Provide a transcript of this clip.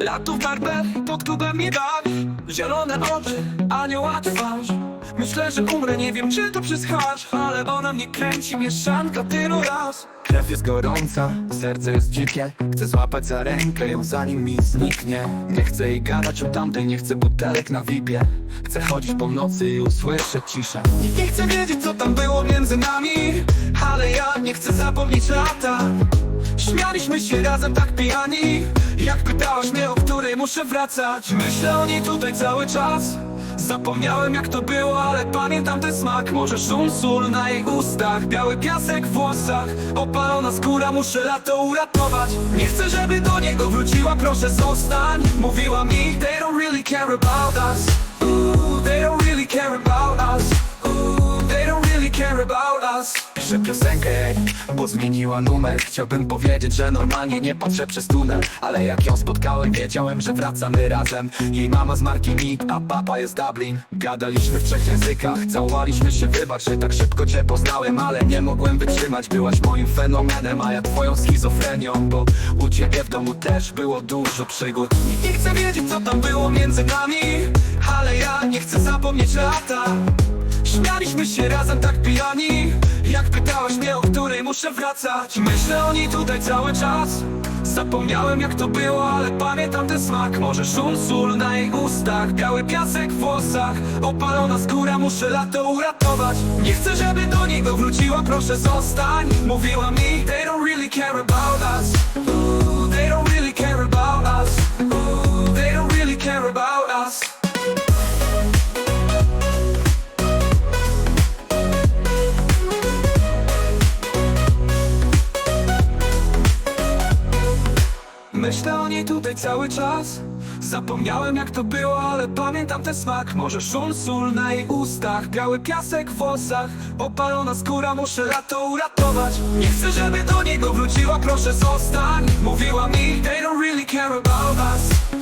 Latów barbę, pod klubem mi dach Zielone oczy, anioła twarz. Myślę, że umrę, nie wiem czy to przez harz Ale ona mnie kręci, mieszanka tylu raz. Krew jest gorąca, serce jest dzikie. Chcę złapać za rękę ją zanim mi zniknie. Nie chcę jej gadać o tamtej, nie chcę butelek na wipie Chcę chodzić po nocy i usłyszeć ciszę. Nikt nie chce wiedzieć co tam było między nami Ale ja nie chcę zapomnieć lata. Śmialiśmy się razem tak pijani pytałaś mnie, o której muszę wracać. Myślę o niej tutaj cały czas. Zapomniałem jak to było, ale pamiętam ten smak. Może szum sól na jej ustach Biały piasek w włosach. Opalona skóra, muszę lato uratować. Nie chcę, żeby do niego wróciła, proszę zostań. Mówiła mi, they don't really care about us Piszę piosenkę bo zmieniła numer. Chciałbym powiedzieć, że normalnie nie patrzę przez tunel Ale jak ją spotkałem, wiedziałem, że wracamy razem. Jej mama z marki Meat, a papa jest Dublin. Gadaliśmy w trzech językach, całowaliśmy się Wybacz, że tak szybko cię poznałem Ale nie mogłem wytrzymać, byłaś moim fenomenem A ja twoją schizofrenią, bo u ciebie w domu też było dużo przygód. Nie chce wiedzieć, co tam było między nami Ale ja nie chcę zapomnieć lata. Śmialiśmy się razem tak pijani Jak pytałaś mnie, o której muszę wracać. Myślę o niej tutaj cały czas. Zapomniałem jak to było, ale pamiętam ten smak. Może szum sól na jej ustach Biały piasek w włosach. Opalona skóra, muszę lato uratować. Nie chcę, żeby do niego wróciła, proszę zostań. Mówiła mi, they don't really care about us. Ooh, They don't really care about us. Ooh, They don't really care about us Myślę o niej tutaj cały czas. Zapomniałem jak to było, ale pamiętam ten smak. Może szum sól na jej ustach Biały piasek w włosach. Opalona skóra, muszę lato uratować. Nie chcę, żeby do niego wróciła, proszę zostań. Mówiła mi, they don't really care about us